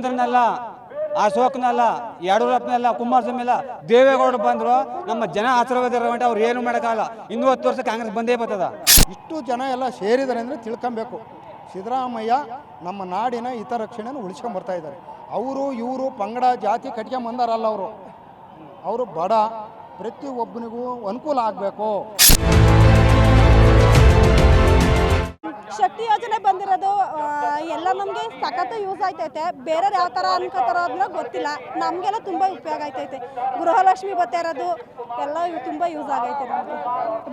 ಅವರ ವಿಜೇಂದ್ರನಲ್ಲ ಅಶೋಕ್ನಲ್ಲ ಯಡಿಯೂರಪ್ಪನಲ್ಲ ಕುಮಾರಸ್ವಾಮಿ ಅಲ್ಲ ದೇವೇಗೌಡರು ಬಂದರು. ನಮ್ಮ ಜನ ಆಶೀರ್ವಾದ ಅವ್ರು ಏನು ಮಾಡೋಕ್ಕಾಗಲ್ಲ. ಇನ್ನೂ ಹತ್ತು ವರ್ಷ ಕಾಂಗ್ರೆಸ್ ಬಂದೇ ಬರ್ತದ. ಇಷ್ಟು ಜನ ಎಲ್ಲ ಸೇರಿದ್ದಾರೆ ಅಂದರೆ ತಿಳ್ಕೊಬೇಕು. ಸಿದ್ದರಾಮಯ್ಯ ನಮ್ಮ ನಾಡಿನ ಹಿತರಕ್ಷಣೆಯನ್ನು ಉಳಿಸ್ಕೊಂಬರ್ತಾ ಇದ್ದಾರೆ. ಅವರು, ಇವರು ಪಂಗಡ ಜಾತಿ ಕಟ್ಕೊಂಬಂದಾರಲ್ಲ ಅವರು. ಅವರು ಬಡ. ಪ್ರತಿಯೊಬ್ಬನಿಗೂ ಅನುಕೂಲ ಆಗಬೇಕು. ಶಕ್ತಿ ಯೋಜನೆ ಬಂದಿರೋದು ಎಲ್ಲ ನಮಗೆ ಸಖತ್ತು ಯೂಸ್ ಆಯ್ತೈತೆ. ಬೇರೆಯವ್ರು ಯಾವ ಥರ ಅನ್ಕೋತಾರೋ ಅದನ್ನ ಗೊತ್ತಿಲ್ಲ. ನಮಗೆಲ್ಲ ತುಂಬ ಉಪಯೋಗ ಆಯ್ತೈತೆ. ಗೃಹಲಕ್ಷ್ಮಿ ಬರ್ತಾ ಇರೋದು ಎಲ್ಲ ತುಂಬ ಯೂಸ್ ಆಗೈತೆ ನಮಗೆ.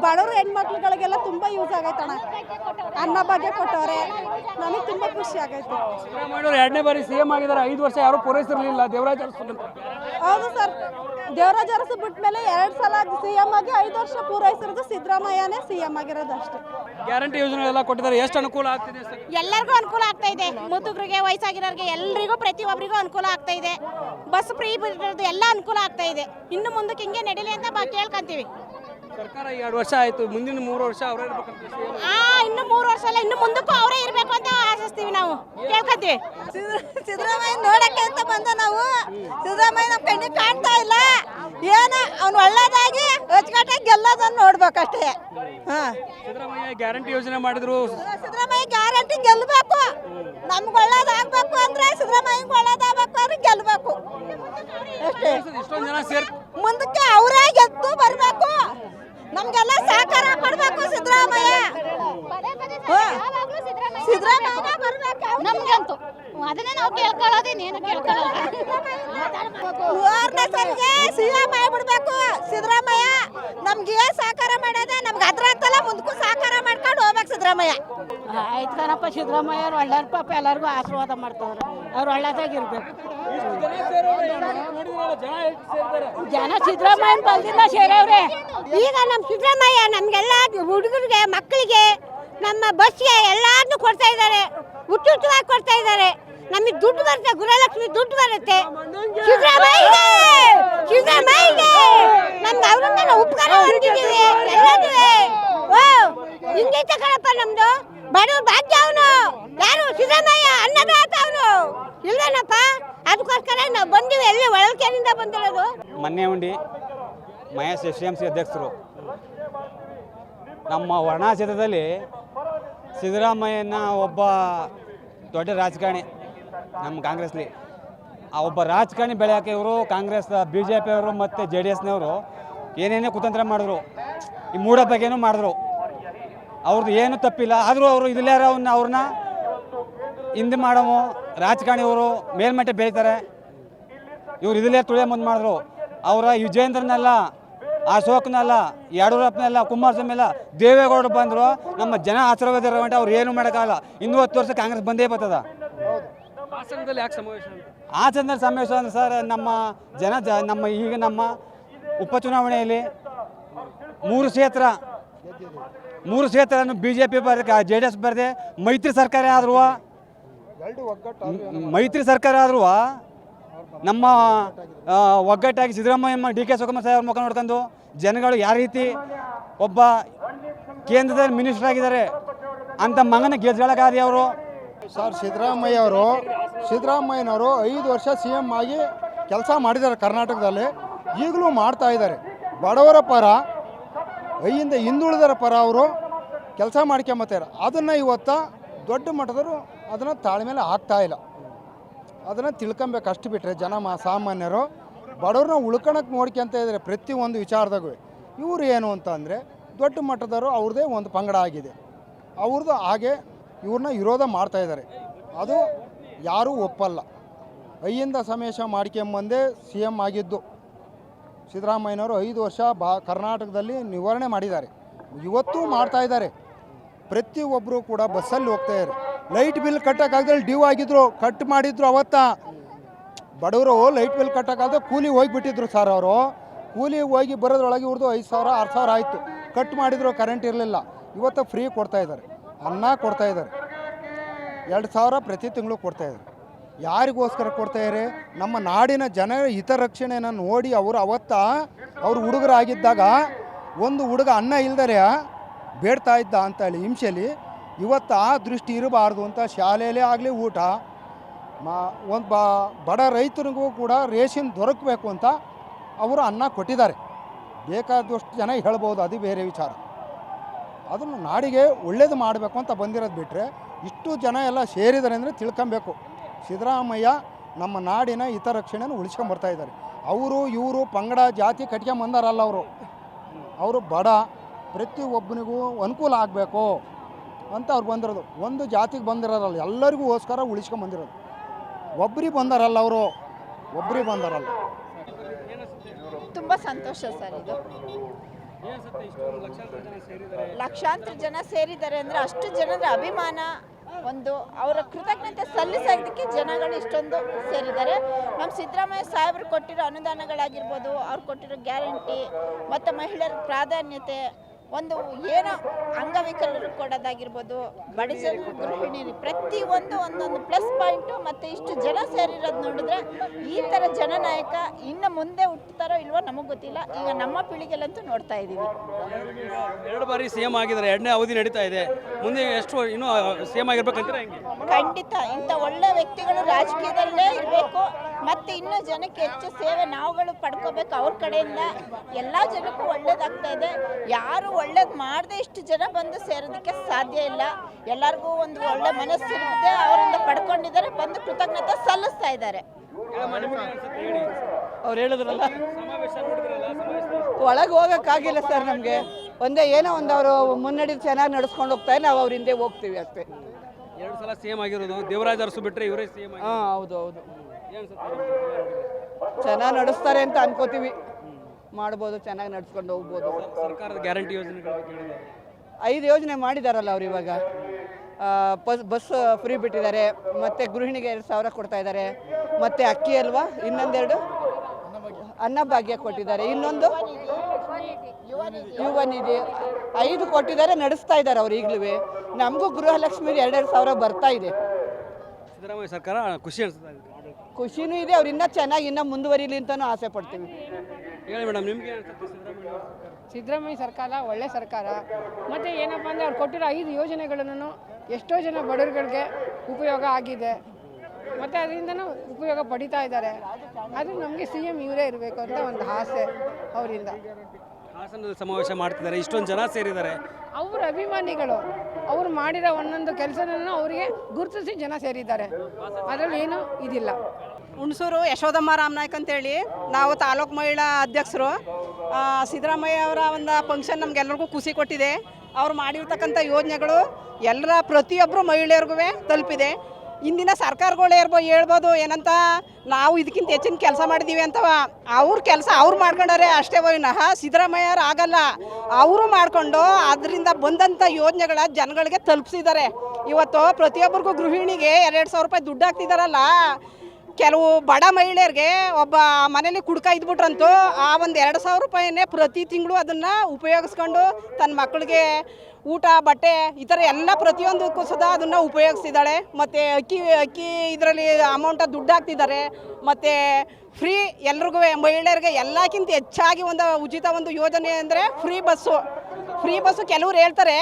ಬಡವರು ಹೆಣ್ಮಕ್ಳುಗಳಿಗೆಲ್ಲ ತುಂಬ ಯೂಸ್ ಆಗೈತಣ್ಣ ಅನ್ನ ಬಗ್ಗೆ ಕೊಟ್ಟವ್ರೆ. ನಮಗೆ ತುಂಬ ಖುಷಿ ಆಗೈತೆ. ಸಿದ್ದರಾಮಯ್ಯವ್ರು ಎರಡನೇ ಬಾರಿ ಸಿ ಎಂ ಆಗಿದ್ದಾರೆ. ಐದು ವರ್ಷ ಯಾರು ಪೂರೈಸಿರಲಿಲ್ಲ. ದೇವರಾಜ್. ಹೌದು ಸರ್. ದೇವರಾಜ ಅರಸು ಬಿಟ್ಟ ಮೇಲೆ ಎರಡು ಸಲ ಸಿ ಎಂ ಆಗಿ ಐದು ವರ್ಷ ಪೂರೈಸಿರೋದು ಸಿದ್ದರಾಮಯ್ಯನೇ ಸಿ ಎಂ ಆಗಿರೋದು ಅಷ್ಟೇ. ಗ್ಯಾರಂಟಿ ಎಲ್ಲ ಕೊಟ್ಟಿದ್ದಾರೆ. ಎಷ್ಟು ಅನುಕೂಲ ಆಗ್ತಿದೆ ಸರ್? ಎಲ್ಲರಿಗೂ ಅನುಕೂಲ ಆಗ್ತಾ ಇದೆ. ಮುದುಕರಿಗೆ ವಯಸ್ಸಾಗಿರೋರಿಗೆ ಎಲ್ಲರಿಗೂ ಪ್ರತಿಯೊಬ್ಬರಿಗೂ ಅನುಕೂಲ ಆಗ್ತಾ ಇದೆ. ಬಸ್ ಫ್ರೀ ಬಿಟ್ಟಿರೋದು ಎಲ್ಲ ಅನುಕೂಲ ಆಗ್ತಾ ಇದೆ. ಇನ್ನು ಮುಂದಕ್ಕೆ ಹಿಂಗೆ ನಡೀಲಿ ಅಂತ ಬಾ ಕೇಳ್ಕೊಂತೀವಿ. ಸರ್ಕಾರ ಎರಡು ವರ್ಷ ಆಯ್ತು. ಮುಂದಿನ ಮೂರು ವರ್ಷ ಅವರೇ ಇರ್ಬೇಕಂತ. ಆ ಇನ್ನು ಮೂರು ವರ್ಷ ಅಲ್ಲ ಇನ್ನು ಮುಂದಕ್ಕೂ ಅವರೇ ಇರಬೇಕು ಅಂತ ಆಶಿಸ್ತೀವಿ ನಾವು. ಕೇಳ್ಕೊಂತೀವಿ. ಸಿದ್ದರಾಮಯ್ಯ ನೋಡಕ್ಕೆ ಅಂತ ಬಂದ ನಾವು. ಸಿದ್ದರಾಮಯ್ಯ ನಮ್ಮ ಕಣ್ಣಿಗೆ ಕಾಣ್ತಾ ಇಲ್ಲ. ಏನ ಅವ್ನು ಒಳ್ಳೇದಾಗಿ ಅಚ್ಚುಕಟ್ಟಾಗಿ ಗೆಲ್ಲೋದನ್ನ ನೋಡ್ಬೇಕಷ್ಟೇ. ಹಾ. ಸಿದ್ದರಾಮಯ್ಯ ಗ್ಯಾರಂಟಿ ಯೋಜನೆ ಮಾಡಿದ್ರು. ಸಿದ್ದರಾಮಯ್ಯ ಗ್ಯಾರಂಟಿ ಗೆಲ್ಲಬೇಕು ನಮ್ಗೆ ಒಳ್ಳೇದಾಗಬೇಕು ಅಂದ್ರೆ ಸಿದ್ದರಾಮಯ್ಯಗೆ ಒಳ್ಳೇದಾಗಬೇಕು ಅಂದ್ರೆ ಗೆಲ್ಲಬೇಕು ಅಷ್ಟೇ. ಇಷ್ಟೊಂದು ಜನ ಸೇರ್ ಮುಂದಕ್ಕೆ ಅವರೇ ಗೆದ್ದು ಬರಬೇಕು. ನಮ್ಗೆಲ್ಲ ಸಹಕಾರ ಕೊಡ್ಬೇಕು ಸಿದ್ದರಾಮಯ್ಯ. ಸಿದ್ದರಾಮಯ್ಯ ಬರ್ಬೇಕು. ನಮ್ಗಂತೂ. ಅದನ್ನೇ ನಾವು ಕೇಳ್ಕೊಳ್ಳೋದು ನೀನು ಕೇಳ್ಕೊಳ್ಳೋದು. ಮೂರನೇ ಸರಿಗೆ ಸಿಎಂ ಆಗ್ಬಿಡ್ಬೇಕು ಸಿದ್ದರಾಮಯ್ಯ. ನಮ್ಗೆ ಏನ್ ಸಹಕಾರ ಮಾಡೋದೆ ನಮ್ಗೆ ಅದ್ರ ಅಂತಲ್ಲ ಮುಂದಕ್ಕೂ ಸಹಕಾರ ಮಾಡ್ಕೊಂಡು ಹೋಗ್ಬೇಕು ಸಿದ್ದರಾಮಯ್ಯ. ಆಯ್ತು ಕಣಪ್ಪ ಸಿದ್ದರಾಮಯ್ಯ ಅವ್ರು ಒಳ್ಳೆಯ ಪಾಪ ಎಲ್ಲರಿಗೂ ಆಶೀರ್ವಾದ ಮಾಡ್ತಾವ್ರೆ ಅವ್ರು ಒಳ್ಳೇದಾಗಿರ್ಬೇಕು ಜನ ಸಿದ್ದರಾಮಯ್ಯನ ಬಂದಿಲ್ಲ ಸೇರವ್ರೆ. ಈಗ ನಮ್ಮ ಸಿದ್ದರಾಮಯ್ಯ ನಮ್ಗೆಲ್ಲ ಹುಡುಗರಿಗೆ ಮಕ್ಕಳಿಗೆ ನಮ್ಮ ಬಸ್ಗೆ ಎಲ್ಲಾರನ್ನು ಕೊಡ್ತಾ ಇದ್ದಾರೆ. ಉಚ್ಚುಚ್ಚವಾಗಿ ಕೊಡ್ತಾ ಇದ್ದಾರೆ. ನಮಗೆ ದುಡ್ಡು ಬರುತ್ತೆ, ಗೃಹಲಕ್ಷ್ಮಿ ದುಡ್ಡು ಬರುತ್ತೆ. ಸಿದ್ದರಾಮಯ್ಯಗೆ ಸಿದ್ದರಾಮಯ್ಯಗೆ ನಮ್ಗೆ ಅವರಿಂದ ಉಪಕಾರ ಹೊಂದಿದ್ದೀವಿ ಎಲ್ಲದೂ ಓ, ಹಿಂಗೈತೆ ಕಣಪ್ಪ ನಮ್ದು. ಬಡವ್ರ ಭಾಗ್ಯ ಅವನು. ಯಾರು? ಸಿದ್ದರಾಮಯ್ಯ, ಅನ್ನದಾತ ಅವನು. ಇಲ್ವೇನಪ್ಪ? ಅದಕ್ಕೋಸ್ಕರ ನಾವು ಬಂದಿವಿ, ಎಲ್ಲಿ ಒಳಲ್ಕೆರಿಂದ ಬಂದಿರೋದು? ಮೊನ್ನೆ ಉಂಡಿ, ಮಹೇಶ್ ಎಸ್ ಎಂ ಸಿ ಅಧ್ಯಕ್ಷರು. ನಮ್ಮ ವರ್ಣಾಚಿತ್ರದಲ್ಲಿ ಕ್ಷೇತ್ರದಲ್ಲಿ ಸಿದ್ದರಾಮಯ್ಯನ ಒಬ್ಬ ದೊಡ್ಡ ರಾಜಕಾರಣಿ ನಮ್ಮ ಕಾಂಗ್ರೆಸ್ಲಿ. ಆ ಒಬ್ಬ ರಾಜಕಾರಣಿ ಬೆಳೆಯೋಕೆ ಇವರು ಕಾಂಗ್ರೆಸ್ ಬಿ ಜೆ ಪಿಯವರು ಮತ್ತು ಜೆ ಡಿ ಎಸ್ನವರು ಏನೇನೇ ಕುತಂತ್ರ ಮಾಡಿದ್ರು. ಈ ಮೂಢ ಬಗ್ಗೆನೂ ಮಾಡಿದ್ರು. ಅವ್ರದ್ದು ಏನೂ ತಪ್ಪಿಲ್ಲ. ಆದರೂ ಅವರು ಇಲ್ಲಾರ ಅವನ್ನ ಅವ್ರನ್ನ ಹಿಂದೆ ಮಾಡೋ ರಾಜಕಾರಣಿಯವರು ಮೇಲ್ಮಟ್ಟ ಬೆಳೀತಾರೆ ಇವ್ರು ಇದಲ್ಲೇ ತುಳಿಯ ಮುಂದೆ ಮಾಡಿದ್ರು. ಅವರ ವಿಜೇಂದ್ರನಲ್ಲ, ಅಶೋಕ್ನಲ್ಲ, ಯಡಿಯೂರಪ್ಪನಲ್ಲ ಕುಮಾರಸ್ವಾಮಿ ಎಲ್ಲ ದೇವೇಗೌಡರು ಬಂದರು. ನಮ್ಮ ಜನ ಆಶೀರ್ವಾದ ಇರೋ ಅವ್ರು ಏನು ಮಾಡೋಕ್ಕಾಗಲ್ಲ. ಇನ್ನೂ ಹತ್ತು ವರ್ಷ ಕಾಂಗ್ರೆಸ್ ಬಂದೇ ಬರ್ತದ. ಹಾಸನದಲ್ಲಿ ಯಾಕೆ ಸಮಾವೇಶ ಅಂದ್ರೆ ಸರ್, ನಮ್ಮ ಜನ ನಮ್ಮ ಈಗ ನಮ್ಮ ಉಪಚುನಾವಣೆಯಲ್ಲಿ ಮೂರು ಕ್ಷೇತ್ರ, ಮೂರು ಕ್ಷೇತ್ರವನ್ನು ಬಿ ಜೆ ಪಿ ಬರದೆ, ಜೆ ಡಿ ಎಸ್ ಬರದೆ, ಮೈತ್ರಿ ಸರ್ಕಾರ ಆದ್ರೂ ಮೈತ್ರಿ ಸರ್ಕಾರ ಆದ್ರೂ ನಮ್ಮ ಒಗ್ಗಟ್ಟಾಗಿ ಸಿದ್ದರಾಮಯ್ಯ ಡಿ ಕೆ ಶಿವಕುಮಾರ್ ಸಾಹೇಬ್ ಮುಖ ನೋಡ್ಕೊಂಡು ಜನಗಳು ಯಾವ ರೀತಿ ಒಬ್ಬ ಕೇಂದ್ರದಲ್ಲಿ ಮಿನಿಸ್ಟರ್ ಆಗಿದ್ದಾರೆ ಅಂತ ಮಗನ ಗೆದ್ದಾಳಗಾದಿ ಅವರು. ಸರ್ ಸಿದ್ದರಾಮಯ್ಯ ಅವರು ಸಿದ್ದರಾಮಯ್ಯನವರು ಐದು ವರ್ಷ ಸಿ ಎಂ ಆಗಿ ಕೆಲಸ ಮಾಡಿದ್ದಾರೆ ಕರ್ನಾಟಕದಲ್ಲಿ. ಈಗಲೂ ಮಾಡ್ತಾ ಇದ್ದಾರೆ. ಬಡವರ ಪರ ಐಯಿಂದ ಹಿಂದುಳಿದರ ಪರ ಅವರು ಕೆಲಸ ಮಾಡ್ಕೊಂಬತ್ತಾರೆ ಅದನ್ನು ಇವತ್ತು ದೊಡ್ಡ ಮಟ್ಟದವರು ಅದನ್ನು ತಾಳ್ಮೇಲೆ ಆಗ್ತಾ ಇಲ್ಲ. ಅದನ್ನು ತಿಳ್ಕೊಬೇಕು ಅಷ್ಟು ಬಿಟ್ಟರೆ ಜನ ಮಾ, ಸಾಮಾನ್ಯರು. ಬಡವ್ರನ್ನ ಉಳ್ಕೊಳಕ್ಕೆ ನೋಡ್ಕೊಂತ ಇದ್ದಾರೆ ಪ್ರತಿಯೊಂದು ವಿಚಾರದಾಗೂ. ಇವರು ಏನು ಅಂತ ಅಂದರೆ ದೊಡ್ಡ ಮಟ್ಟದವರು ಅವ್ರದ್ದೇ ಒಂದು ಪಂಗಡ ಆಗಿದೆ. ಅವ್ರದ್ದು ಹಾಗೆ ಇವ್ರನ್ನ ವಿರೋಧ ಮಾಡ್ತಾ ಇದ್ದಾರೆ. ಅದು ಯಾರೂ ಒಪ್ಪಲ್ಲ. ಅಯ್ಯಿಂದ ಸಮೇಶ ಮಾಡ್ಕೊಂಬಂದೇ ಸಿ ಎಂ ಆಗಿದ್ದು. ಸಿದ್ದರಾಮಯ್ಯನವರು ಐದು ವರ್ಷ ಬಾ, ಕರ್ನಾಟಕದಲ್ಲಿ ನಿವಾರಣೆ ಮಾಡಿದ್ದಾರೆ. ಇವತ್ತೂ ಮಾಡ್ತಾ ಇದ್ದಾರೆ. ಪ್ರತಿಯೊಬ್ಬರು ಕೂಡ ಬಸ್ಸಲ್ಲಿ ಹೋಗ್ತಾ ಇದ್ದಾರೆ. ಲೈಟ್ ಬಿಲ್ ಕಟ್ಟೋಕ್ಕಾಗದಲ್ಲಿ ಡ್ಯೂ ಆಗಿದ್ರು, ಕಟ್ ಮಾಡಿದ್ರು ಅವತ್ತ. ಬಡವರು ಲೈಟ್ ಬಿಲ್ ಕಟ್ಟೋಕ್ಕಾಗದೆ ಕೂಲಿ ಹೋಗಿಬಿಟ್ಟಿದ್ರು ಸರ್ ಅವರು. ಕೂಲಿ ಹೋಗಿ ಬರೋದ್ರೊಳಗೆ ಇವ್ರದ್ದು ಐದು ಸಾವಿರ, ಆರು ಸಾವಿರ ಆಯಿತು. ಕಟ್ ಮಾಡಿದ್ರು, ಕರೆಂಟ್ ಇರಲಿಲ್ಲ. ಇವತ್ತು ಫ್ರೀ ಕೊಡ್ತಾ ಇದ್ದಾರೆ. ಅನ್ನ ಕೊಡ್ತಾ ಇದ್ದಾರೆ. ಎರಡು ಸಾವಿರ ಪ್ರತಿ ತಿಂಗಳು ಕೊಡ್ತಾ ಇದ್ದಾರೆ. ಯಾರಿಗೋಸ್ಕರ ಕೊಡ್ತಾ ಇದ್ದಾರೆ? ನಮ್ಮ ನಾಡಿನ ಜನ ಹಿತರಕ್ಷಣೆಯನ್ನು ನೋಡಿ ಅವರು ಅವತ್ತ ಅವರು ಹುಡುಗರಾಗಿದ್ದಾಗ ಒಂದು ಹುಡುಗ ಅನ್ನ ಇಲ್ದರೆ ಬೇಡ್ತಾ ಇದ್ದ ಅಂತ ಹೇಳಿ ಹಿಂಸೆಲಿ ಇವತ್ತು ಆ ದೃಷ್ಟಿ ಇರಬಾರ್ದು ಅಂತ ಶಾಲೆಯಲ್ಲೇ ಆಗಲಿ ಊಟ, ಮಾ, ಒಂದು ಬಡ ರೈತರಿಗೂ ಕೂಡ ರೇಷನ್ ದೊರಕಬೇಕು ಅಂತ ಅವರು ಅನ್ನ ಕೊಟ್ಟಿದ್ದಾರೆ. ಬೇಕಾದಷ್ಟು ಜನ ಹೇಳ್ಬೋದು, ಅದು ಬೇರೆ ವಿಚಾರ. ಅದನ್ನು ನಾಡಿಗೆ ಒಳ್ಳೇದು ಮಾಡಬೇಕು ಅಂತ ಬಂದಿರೋದು ಬಿಟ್ಟರೆ ಇಷ್ಟು ಜನ ಎಲ್ಲ ಸೇರಿದ್ದಾರೆ ಅಂದರೆ ತಿಳ್ಕೊಬೇಕು. ಸಿದ್ದರಾಮಯ್ಯ ನಮ್ಮ ನಾಡಿನ ಹಿತರಕ್ಷಣೆಯನ್ನು ಉಳಿಸ್ಕೊಂಬರ್ತಾ ಇದ್ದಾರೆ. ಅವರು, ಇವರು ಪಂಗಡ ಜಾತಿ ಕಟ್ಕೊಂಬಂದಾರಲ್ಲ ಅವರು. ಅವರು ಬಡ ಪ್ರತಿಯೊಬ್ಬನಿಗೂ ಅನುಕೂಲ ಆಗಬೇಕು ಅಂತ ಅವ್ರು ಬಂದಿರೋದು. ಒಂದು ಜಾತಿಗೆ ಬಂದಿರೋರಲ್ಲ, ಎಲ್ಲರಿಗೋಸ್ಕರ ಉಳಿಸ್ಕೊಂಬಂದಿರೋದು ಒಬ್ರಿಗೆ ಬಂದಾರಲ್ಲ ಅವರು. ಒಬ್ಬರಿಗೆ ಬಂದಾರಲ್ಲ. ತುಂಬ ಸಂತೋಷ ಸರ್ ಇದು. ಲಕ್ಷಾಂತರ ಜನ ಸೇರಿದ್ದಾರೆ ಅಂದ್ರೆ ಅಷ್ಟು ಜನರ ಅಭಿಮಾನ, ಒಂದು ಅವರ ಕೃತಜ್ಞತೆ ಸಲ್ಲಿಸೋದಕ್ಕೆ ಜನಗಳು ಇಷ್ಟೊಂದು ಸೇರಿದ್ದಾರೆ. ನಮ್ಮ ಸಿದ್ದರಾಮಯ್ಯ ಸಾಹೇಬರು ಕೊಟ್ಟಿರೋ ಅನುದಾನಗಳಾಗಿರ್ಬೋದು, ಅವ್ರು ಕೊಟ್ಟಿರೋ ಗ್ಯಾರಂಟಿ, ಮತ್ತು ಮಹಿಳೆಯರ ಪ್ರಾಧಾನ್ಯತೆ ಒಂದು ಏನೋ ಅಂಗವಿಕಲರು ಕೊಡೋದಾಗಿರ್ಬೋದು ಬಡಿಸಲು ಗೃಹಿಣಿ ಪ್ರತಿ ಒಂದು ಒಂದೊಂದು ಪ್ಲಸ್ ಪಾಯಿಂಟು ಮತ್ತು ಇಷ್ಟು ಜನ ಸೇರಿರೋದು ನೋಡಿದ್ರೆ ಈ ಥರ ಜನನಾಯಕ ಇನ್ನು ಮುಂದೆ ಹುಟ್ಟುತ್ತಾರೋ ಇಲ್ವೋ ನಮಗೆ ಗೊತ್ತಿಲ್ಲ. ಈಗ ನಮ್ಮ ಪೀಳಿಗೆಲ್ಲಂತೂ ನೋಡ್ತಾ ಇದ್ದೀವಿ ಎರಡು ಬಾರಿ ಸೇಮ್ ಆಗಿದ್ದಾರೆ ಎರಡನೇ ಅವಧಿ ನಡೀತಾ ಇದೆ. ಮುಂದೆ ಎಷ್ಟು ಇನ್ನೂ ಸೇಮ್ ಆಗಿರ್ಬೇಕಂತ ಖಂಡಿತ ಇಂಥ ಒಳ್ಳೆ ವ್ಯಕ್ತಿಗಳು ರಾಜಕೀಯದಲ್ಲೇ ಇರಬೇಕು. ಮತ್ತು ಇನ್ನೂ ಜನಕ್ಕೆ ಹೆಚ್ಚು ಸೇವೆ ನಾವುಗಳು ಪಡ್ಕೋಬೇಕು ಅವ್ರ ಕಡೆಯಿಂದ. ಎಲ್ಲ ಜನಕ್ಕೂ ಒಳ್ಳೇದಾಗ್ತಾ ಇದೆ. ಯಾರು ಒಳ್ಳೇದು ಮಾಡದೆ ಇಷ್ಟು ಜನ ಬಂದು ಸೇರೋದಕ್ಕೆ ಸಾಧ್ಯ ಇಲ್ಲ. ಎಲ್ಲರಿಗೂ ಒಂದು ಒಳ್ಳೆ ಮನಸ್ಸಿರುತ್ತೆ ಅವರಿಂದ ಪಡ್ಕೊಂಡಿದ್ದಾರೆ ಬಂದು ಕೃತಜ್ಞತೆ ಸಲ್ಲಿಸ್ತಾ ಇದ್ದಾರೆ. ಅವ್ರು ಹೇಳಿದ್ರಲ್ಲ? ಸಮಾವೇಶ ನೋಡಿದ್ರಲ್ಲ ಸಮಾವೇಶ ಒಳಗೆ ಹೋಗೋಕ್ಕಾಗಿಲ್ಲ ಸರ್ ನಮಗೆ. ಒಂದೇ ಏನೋ ಒಂದು ಅವರು ಮುನ್ನಡಿ ಚೆನ್ನಾಗಿ ನಡೆಸ್ಕೊಂಡು ಹೋಗ್ತಾರೆ ನಾವು ಅವ್ರ ಹಿಂದೆ ಹೋಗ್ತೀವಿ ಅಷ್ಟೇ. ಎರಡು ಸಲ ಸೇಮ್ ಆಗಿರೋದು. ದೇವರಾಜ್ ಅರಸು ಬಿಟ್ಟರೆ ಇವರೇ ಸೇಮ್ ಹಾಂ ಹೌದು ಹೌದು. ಚೆನ್ನಾಗಿ ನಡೆಸ್ತಾರೆ ಅಂತ ಅನ್ಕೋತೀವಿ. ಮಾಡ್ಬೋದು ಚೆನ್ನಾಗಿ ನಡ್ಸ್ಕೊಂಡು ಹೋಗ್ಬೋದು. ಸರ್ಕಾರದ ಗ್ಯಾರಂಟಿ ಯೋಜನೆಗಳ ಬಗ್ಗೆ ಐದು ಯೋಜನೆ ಮಾಡಿದಾರಲ್ಲ ಅವ್ರು ಇವಾಗ. ಬಸ್ ಬಸ್ ಫ್ರೀ ಬಿಟ್ಟಿದ್ದಾರೆ ಮತ್ತು ಗೃಹಿಣಿಗೆ ಎರಡು ಸಾವಿರ ಕೊಡ್ತಾ ಇದ್ದಾರೆ. ಮತ್ತು ಅಕ್ಕಿ ಅಲ್ವಾ? ಇನ್ನೊಂದೆರಡು? ಅನ್ನಭಾಗ್ಯ ಕೊಟ್ಟಿದ್ದಾರೆ. ಇನ್ನೊಂದು? ಯುವ ನಿಧಿ. ಐದು ಕೊಟ್ಟಿದ್ದಾರೆ ನಡೆಸ್ತಾ ಇದ್ದಾರೆ ಅವ್ರು ಈಗಲೂ ನಮಗೂ ಗೃಹಲಕ್ಷ್ಮಿ ಎರಡೆರಡು ಸಾವಿರ ಬರ್ತಾ ಇದೆ. ಸಿದ್ದರಾಮಯ್ಯ ಸರ್ಕಾರ ಖುಷಿ ಅನಿಸುತ್ತೆ. ಖುಷಿನೂ ಇದೆ ಅವ್ರು ಇನ್ನೂ ಚೆನ್ನಾಗಿ ಇನ್ನೂ ಮುಂದುವರಿಲಿ ಅಂತಲೂ ಆಸೆ ಪಡ್ತೀವಿ. ಹೇಳಿ ಮೇಡಮ್ ನಿಮ್ಗೆ ಸಿದ್ದರಾಮಯ್ಯ ಸರ್ಕಾರ? ಸಿದ್ದರಾಮಯ್ಯ ಸರ್ಕಾರ ಒಳ್ಳೆ ಸರ್ಕಾರ. ಮತ್ತು ಏನಪ್ಪ ಅಂದರೆ ಅವ್ರು ಕೊಟ್ಟಿರೋ ಐದು ಯೋಜನೆಗಳನ್ನು ಎಷ್ಟೋ ಜನ ಬಡವರುಗಳಿಗೆ ಉಪಯೋಗ ಆಗಿದೆ. ಮತ್ತು ಅದರಿಂದನೂ ಉಪಯೋಗ ಪಡಿತಾ ಇದ್ದಾರೆ. ಅದು ನಮಗೆ ಸಿ ಎಂ ಇವರೇ ಇರಬೇಕು ಅಂತ ಒಂದು ಆಸೆ ಅವರಿಂದ. ಹಾಸನದಲ್ಲಿ ಸಮಾವೇಶ ಮಾಡ್ತಿದ್ದಾರೆ ಇಷ್ಟೊಂದು ಜನ ಸೇರಿದ್ದಾರೆ. ಅವ್ರ ಅಭಿಮಾನಿಗಳು ಅವ್ರು ಮಾಡಿರೋ ಒಂದೊಂದು ಕೆಲಸನೂ ಅವರಿಗೆ ಗುರುತಿಸಿ ಜನ ಸೇರಿದ್ದಾರೆ. ಅದರಲ್ಲಿ ಏನು ಇದಿಲ್ಲ. ಹುಣಸೂರು ಯಶೋದಮ್ಮ ರಾಮನಾಯ್ಕ ಅಂತೇಳಿ. ನಾವು ತಾಲೂಕು ಮಹಿಳಾ ಅಧ್ಯಕ್ಷರು. ಸಿದ್ದರಾಮಯ್ಯ ಅವರ ಒಂದು ಫಂಕ್ಷನ್ ನಮಗೆಲ್ಲರಿಗೂ ಖುಷಿ ಕೊಟ್ಟಿದೆ. ಅವ್ರು ಮಾಡಿರ್ತಕ್ಕಂಥ ಯೋಜನೆಗಳು ಎಲ್ಲರ ಪ್ರತಿಯೊಬ್ಬರು ಮಹಿಳೆಯರಿಗೂ ತಲುಪಿದೆ. ಇಂದಿನ ಸರ್ಕಾರಗಳು ಇರ್ಬೋ ಹೇಳ್ಬೋದು, ಏನಂತ? ನಾವು ಇದಕ್ಕಿಂತ ಹೆಚ್ಚಿನ ಕೆಲಸ ಮಾಡಿದ್ದೀವಿ ಅಂತ ಅವ್ರ ಕೆಲಸ ಅವ್ರು ಮಾಡ್ಕೊಂಡರೆ ಅಷ್ಟೇ ವಿನಃ ಸಿದ್ದರಾಮಯ್ಯರು ಆಗಲ್ಲ. ಅವರು ಮಾಡಿಕೊಂಡು ಅದರಿಂದ ಬಂದಂಥ ಯೋಜನೆಗಳ ಜನಗಳಿಗೆ ತಲುಪಿಸಿದ್ದಾರೆ. ಇವತ್ತು ಪ್ರತಿಯೊಬ್ಬರಿಗೂ ಗೃಹಿಣಿಗೆ ಎರಡು ಸಾವಿರ ರೂಪಾಯಿ ದುಡ್ಡು ಹಾಕ್ತಿದಾರಲ್ಲ ಕೆಲವು ಬಡ ಮಹಿಳೆಯರಿಗೆ ಒಬ್ಬ ಮನೇಲಿ ಕುಡ್ಕ ಇದ್ಬಿಟ್ರಂತೂ ಆ ಒಂದು ಎರಡು ಸಾವಿರ ರೂಪಾಯಿನೇ ಪ್ರತಿ ತಿಂಗಳು ಅದನ್ನು ಉಪಯೋಗಿಸ್ಕೊಂಡು ತನ್ನ ಮಕ್ಕಳಿಗೆ ಊಟ, ಬಟ್ಟೆ ಈ ಥರ ಎಲ್ಲ ಪ್ರತಿಯೊಂದಕ್ಕೂ ಸದಾ ಅದನ್ನು ಉಪಯೋಗಿಸ್ತಿದ್ದಾಳೆ. ಮತ್ತು ಅಕ್ಕಿ ಅಕ್ಕಿ ಇದರಲ್ಲಿ ಅಮೌಂಟ ದುಡ್ಡು ಹಾಕ್ತಿದ್ದಾರೆ. ಮತ್ತು ಫ್ರೀ ಎಲ್ರಿಗೂ ಮಹಿಳೆಯರಿಗೆ ಎಲ್ಲಕ್ಕಿಂತ ಹೆಚ್ಚಾಗಿ ಒಂದು ಉಚಿತ ಒಂದು ಯೋಜನೆ ಅಂದರೆ ಫ್ರೀ ಬಸ್ಸು ಫ್ರೀ ಬಸ್ಸು ಕೆಲವ್ರು ಹೇಳ್ತಾರೆ,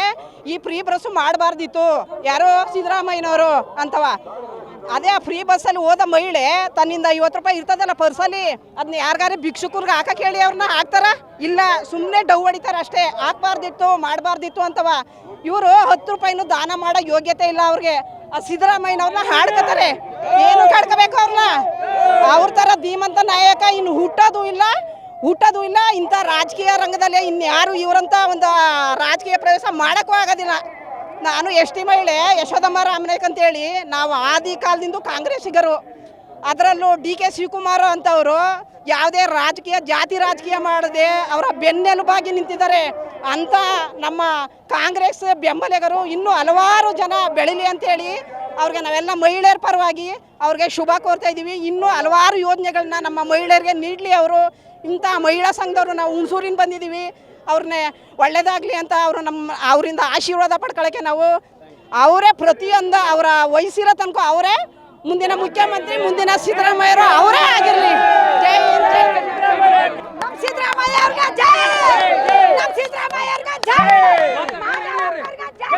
ಈ ಫ್ರೀ ಬಸ್ಸು ಮಾಡಬಾರ್ದಿತ್ತು. ಯಾರೋ ಸಿದ್ದರಾಮಯ್ಯನವರು ಅಂತವ. ಅದೇ ಆ ಫ್ರೀ ಬಸ್ಸಲ್ಲಿ ಹೋದ ಮಹಿಳೆ, ತನ್ನಿಂದ ಐವತ್ತು ರೂಪಾಯಿ ಇರ್ತದಲ್ಲ ಪರ್ಸಲ್ಲಿ ಅದನ್ನ ಯಾರಿಗಾರೆ ಭಿಕ್ಷುಕರ್ಗೆ ಹಾಕಕ್ಕೆ ಹೇಳಿ ಅವ್ರನ್ನ ಹಾಕ್ತಾರ? ಇಲ್ಲ ಸುಮ್ಮನೆ ಡವ್ ಹೊಡಿತಾರೆ ಅಷ್ಟೇ. ಹಾಕ್ಬಾರ್ದಿತ್ತು, ಮಾಡಬಾರ್ದಿತ್ತು ಅಂತವ. ಇವರು ಹತ್ತು ರೂಪಾಯಿನೂ ದಾನ ಮಾಡೋ ಯೋಗ್ಯತೆ ಇಲ್ಲ ಅವ್ರಿಗೆ. ಆ ಸಿದ್ದರಾಮಯ್ಯನವ್ರನ್ನ ಹಾಡ್ಕೋತಾರೆ. ಏನು ಕಾಡ್ಕೋಬೇಕು ಅವ್ರನ್ನ? ಅವ್ರ ಥರ ಧೀಮಂತ ನಾಯಕ ಇನ್ನು ಹುಟ್ಟೋದು ಇಲ್ಲ. ಹುಟ್ಟೋದು ಇಲ್ಲ. ಇಂಥ ರಾಜಕೀಯ ರಂಗದಲ್ಲಿ ಇನ್ಯಾರು ಇವರಂತ ಒಂದು ರಾಜಕೀಯ ಪ್ರವೇಶ ಮಾಡೋಕ್ಕೂ ಆಗೋದಿಲ್ಲ. ನಾನು ಎಸ್ ಟಿ ಮಹಿಳೆ ಯಶೋದಮ್ಮ ರಾಮನಾಯ್ಕ ಅಂತೇಳಿ, ನಾವು ಆದಿ ಕಾಲದಿಂದ ಕಾಂಗ್ರೆಸ್ಸಿಗರು. ಅದರಲ್ಲೂ ಡಿ ಕೆ ಶಿವಕುಮಾರ್ ಅಂತವರು ಯಾವುದೇ ರಾಜಕೀಯ, ಜಾತಿ ರಾಜಕೀಯ ಮಾಡದೆ ಅವರ ಬೆನ್ನೆಲುಬಾಗಿ ನಿಂತಿದ್ದಾರೆ. ಅಂತ ನಮ್ಮ ಕಾಂಗ್ರೆಸ್ ಬೆಂಬಲಿಗರು ಇನ್ನೂ ಹಲವಾರು ಜನ ಬೆಳಿಲಿ ಅಂತೇಳಿ ಅವ್ರಿಗೆ ನಾವೆಲ್ಲ ಮಹಿಳೆಯರ ಪರವಾಗಿ ಅವ್ರಿಗೆ ಶುಭ ಕೋರ್ತಾ ಇದ್ದೀವಿ. ಇನ್ನೂ ಹಲವಾರು ಯೋಜನೆಗಳನ್ನ ನಮ್ಮ ಮಹಿಳೆಯರಿಗೆ ನೀಡಲಿ ಅವರು. ಇಂಥ ಮಹಿಳಾ ಸಂಘದವರು ನಾವು ಹುಣಸೂರಿನ ಬಂದಿದ್ದೀವಿ. ಅವ್ರನ್ನೇ ಒಳ್ಳೇದಾಗಲಿ ಅಂತ ಅವರು ನಮ್ಮ ಅವರಿಂದ ಆಶೀರ್ವಾದ ಪಡ್ಕೊಳ್ಳೋಕ್ಕೆ ನಾವು ಅವರೇ ಪ್ರತಿಯೊಂದು ಅವರ ವಯಸ್ಸಿರೋ ತನಕ ಅವರೇ, ಮುಂದಿನ ಮುಖ್ಯಮಂತ್ರಿ, ಮುಂದಿನ ಸಿದ್ದರಾಮಯ್ಯರು ಅವರೇ ಆಗಿರಲಿ. ಜೈ ಸಿದ್ದರಾಮಯ್ಯ ಅವ್ರಿಗೆ ಜೈ! ಸಿದ್ದರಾಮಯ್ಯ ಮಾಧವ್ ಅವ್ರಿಗೆ ಜೈ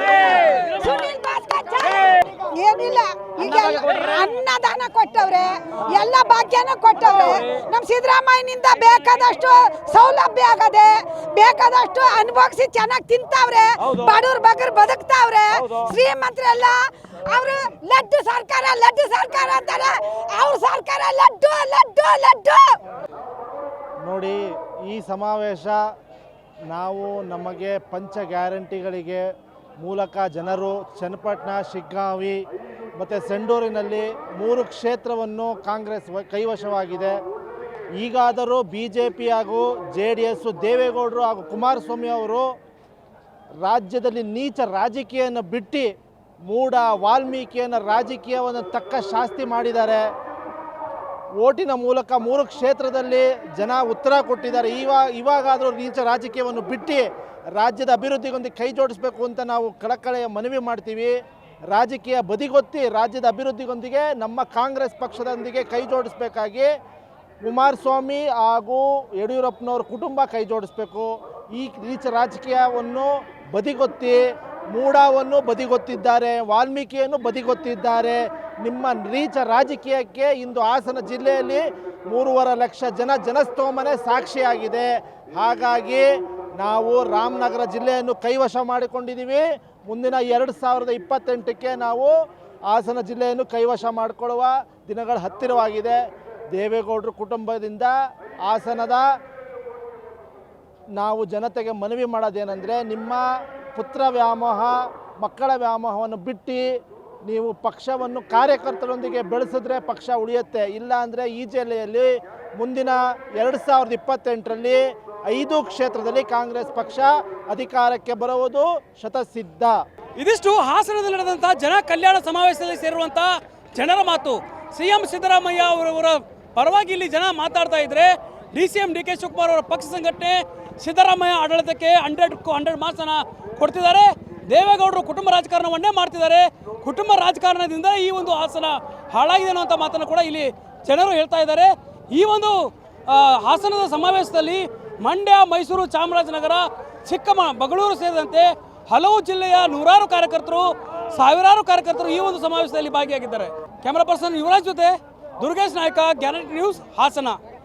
ಸುನೀಲ್ ಭಾಸ್ಕರ್ ಜೈ ಏನಿಲ್ಲ. ಈಗ ಅನ್ನದಾನ ಕೊಟ್ಟವ್ರೆ. ಎಲ್ಲ ಭಾಗ್ಯನ ಕೊಟ್ಟವ್ರೆ. ನಮ್ಮ ಸಿದ್ದರಾಮಯ್ಯನಿಂದ ಬೇಕಾದಷ್ಟು ಸೌಲಭ್ಯ ಆಗದೆ ಬೇಕಾದಷ್ಟು ಅನುಭವಿಸಿ ಚೆನ್ನಾಗಿ ತಿಂತಾವ್ರೆ. ಬಡವ್ರ ಬಗ್ಗರ್ ಬದುಕ್ತಾವ್ರೆ. ಶ್ರೀಮಂತರೆಲ್ಲ ಅವರು ಲಡ್ಡು ಸರ್ಕಾರ ಲಡ್ಡು ಸರ್ಕಾರ ಅಂತಾರೆ. ಅವ್ರ ಸರ್ಕಾರ ಲಡ್ಡು ಲಡ್ಡು ಲಡ್ಡು. ನೋಡಿ ಈ ಸಮಾವೇಶ ನಾವು ನಮಗೆ ಪಂಚ ಗ್ಯಾರಂಟಿಗಳಿಗೆ ಮೂಲಕ ಜನರು ಚನ್ನಪಟ್ಟಣ, ಶಿಗ್ಗಾವಿ ಮತ್ತು ಸಂಡೂರಿನಲ್ಲಿ ಮೂರು ಕ್ಷೇತ್ರವನ್ನು ಕಾಂಗ್ರೆಸ್ ಕೈವಶವಾಗಿದೆ. ಈಗಾದರೂ ಬಿ ಜೆ ಪಿ ಹಾಗೂ ಜೆ ಡಿ ಎಸ್ ದೇವೇಗೌಡರು ಹಾಗೂ ಕುಮಾರಸ್ವಾಮಿ ಅವರು ರಾಜ್ಯದಲ್ಲಿ ನೀಚ ರಾಜಕೀಯವನ್ನು ಬಿಟ್ಟು ಮೂಢ ವಾಲ್ಮೀಕಿಯನ್ನು, ರಾಜಕೀಯವನ್ನು ತಕ್ಕ ಶಾಸ್ತಿ ಮಾಡಿದ್ದಾರೆ. ಓಟಿನ ಮೂಲಕ ಮೂರು ಕ್ಷೇತ್ರದಲ್ಲಿ ಜನ ಉತ್ತರ ಕೊಟ್ಟಿದ್ದಾರೆ. ಇವಾಗ ಇವಾಗಾದರೂ ನೀಚ ರಾಜಕೀಯವನ್ನು ಬಿಟ್ಟು ರಾಜ್ಯದ ಅಭಿವೃದ್ಧಿಗೊಂದು ಕೈ ಜೋಡಿಸಬೇಕು ಅಂತ ನಾವು ಕಳಕಳೆಯ ಮನವಿ ಮಾಡ್ತೀವಿ. ರಾಜಕೀಯ ಬದಿಗೊತ್ತಿ ರಾಜ್ಯದ ಅಭಿವೃದ್ಧಿಗೊಂದಿಗೆ ನಮ್ಮ ಕಾಂಗ್ರೆಸ್ ಪಕ್ಷದೊಂದಿಗೆ ಕೈ ಜೋಡಿಸಬೇಕಾಗಿ ಕುಮಾರಸ್ವಾಮಿ ಹಾಗೂ ಯಡಿಯೂರಪ್ಪನವ್ರ ಕುಟುಂಬ ಕೈ ಜೋಡಿಸ್ಬೇಕು. ಈ ರೀಚ ರಾಜಕೀಯವನ್ನು ಬದಿಗೊತ್ತಿ, ಮೂಡಾವನ್ನು ಬದಿಗೊತ್ತಿದ್ದಾರೆ, ವಾಲ್ಮೀಕಿಯನ್ನು ಬದಿಗೊತ್ತಿದ್ದಾರೆ. ನಿಮ್ಮ ರೀಚ ರಾಜಕೀಯಕ್ಕೆ ಇಂದು ಹಾಸನ ಜಿಲ್ಲೆಯಲ್ಲಿ ಮೂರುವರೆ ಲಕ್ಷ ಜನ ಜನಸ್ತೋಮನೆ ಸಾಕ್ಷಿಯಾಗಿದೆ. ಹಾಗಾಗಿ ನಾವು ರಾಮನಗರ ಜಿಲ್ಲೆಯನ್ನು ಕೈವಶ ಮಾಡಿಕೊಂಡಿದ್ದೀವಿ. ಮುಂದಿನ ಎರಡು ಸಾವಿರದ ಇಪ್ಪತ್ತೆಂಟಕ್ಕೆ ನಾವು ಹಾಸನ ಜಿಲ್ಲೆಯನ್ನು ಕೈವಶ ಮಾಡಿಕೊಳ್ಳುವ ದಿನಗಳು ಹತ್ತಿರವಾಗಿದೆ. ದೇವೇಗೌಡರು ಕುಟುಂಬದಿಂದ ಹಾಸನದ ನಾವು ಜನತೆಗೆ ಮನವಿ ಮಾಡೋದೇನೆಂದರೆ ನಿಮ್ಮ ಪುತ್ರ ವ್ಯಾಮೋಹ, ಮಕ್ಕಳ ವ್ಯಾಮೋಹವನ್ನು ಬಿಟ್ಟು ನೀವು ಪಕ್ಷವನ್ನು ಕಾರ್ಯಕರ್ತರೊಂದಿಗೆ ಬೆಳೆಸಿದ್ರೆ ಪಕ್ಷ ಉಳಿಯುತ್ತೆ. ಇಲ್ಲ ಅಂದರೆ ಈ ಜಿಲ್ಲೆಯಲ್ಲಿ ಮುಂದಿನ ಎರಡು ಸಾವಿರದ ಇಪ್ಪತ್ತೆಂಟರಲ್ಲಿ ಐದು ಕ್ಷೇತ್ರದಲ್ಲಿ ಕಾಂಗ್ರೆಸ್ ಪಕ್ಷ ಅಧಿಕಾರಕ್ಕೆ ಬರುವುದು ಶತಸಿದ್ಧ. ಇದಿಷ್ಟು ಹಾಸನದಲ್ಲಿ ನಡೆದಂಥ ಜನ ಕಲ್ಯಾಣ ಸಮಾವೇಶದಲ್ಲಿ ಸೇರುವಂಥ ಜನರ ಮಾತು. ಸಿಎಂ ಸಿದ್ದರಾಮಯ್ಯ ಅವರವರ ಪರವಾಗಿ ಇಲ್ಲಿ ಜನ ಮಾತಾಡ್ತಾ ಇದ್ರೆ D C M D K Shivakumar ಅವರ ಪಕ್ಷ ಸಂಘಟನೆ ಸಿದ್ದರಾಮಯ್ಯ ಆಡಳಿತಕ್ಕೆ ಹಂಡ್ರೆಡ್ ಹಂಡ್ರೆಡ್ ಮಾರ್ಕ್ಸನ್ನು ಕೊಡ್ತಿದ್ದಾರೆ. ದೇವೇಗೌಡರು ಕುಟುಂಬ ರಾಜಕಾರಣವನ್ನೇ ಮಾಡ್ತಿದ್ದಾರೆ. ಕುಟುಂಬ ರಾಜಕಾರಣದಿಂದ ಈ ಒಂದು ಹಾಸನ ಹಾಳಾಗಿದೆ ಅನ್ನುವಂಥ ಮಾತನ್ನು ಕೂಡ ಇಲ್ಲಿ ಜನರು ಹೇಳ್ತಾ ಇದ್ದಾರೆ. ಈ ಒಂದು ಹಾಸನದ ಸಮಾವೇಶದಲ್ಲಿ ಮಂಡ್ಯ, ಮೈಸೂರು, ಚಾಮರಾಜನಗರ, ಚಿಕ್ಕಮ, ಬಗಳೂರು ಸೇರಿದಂತೆ ಹಲವು ಜಿಲ್ಲೆಯ ನೂರಾರು ಕಾರ್ಯಕರ್ತರು, ಸಾವಿರಾರು ಕಾರ್ಯಕರ್ತರು ಈ ಒಂದು ಸಮಾವೇಶದಲ್ಲಿ ಭಾಗಿಯಾಗಿದ್ದಾರೆ. ಕ್ಯಾಮರಾ ಪರ್ಸನ್ ಯುವರಾಜ್ ಜೊತೆ ದುರ್ಗೇಶ್ ನಾಯ್ಕ ಗ್ಯಾರಂಟಿ ನ್ಯೂಸ್ ಹಾಸನ.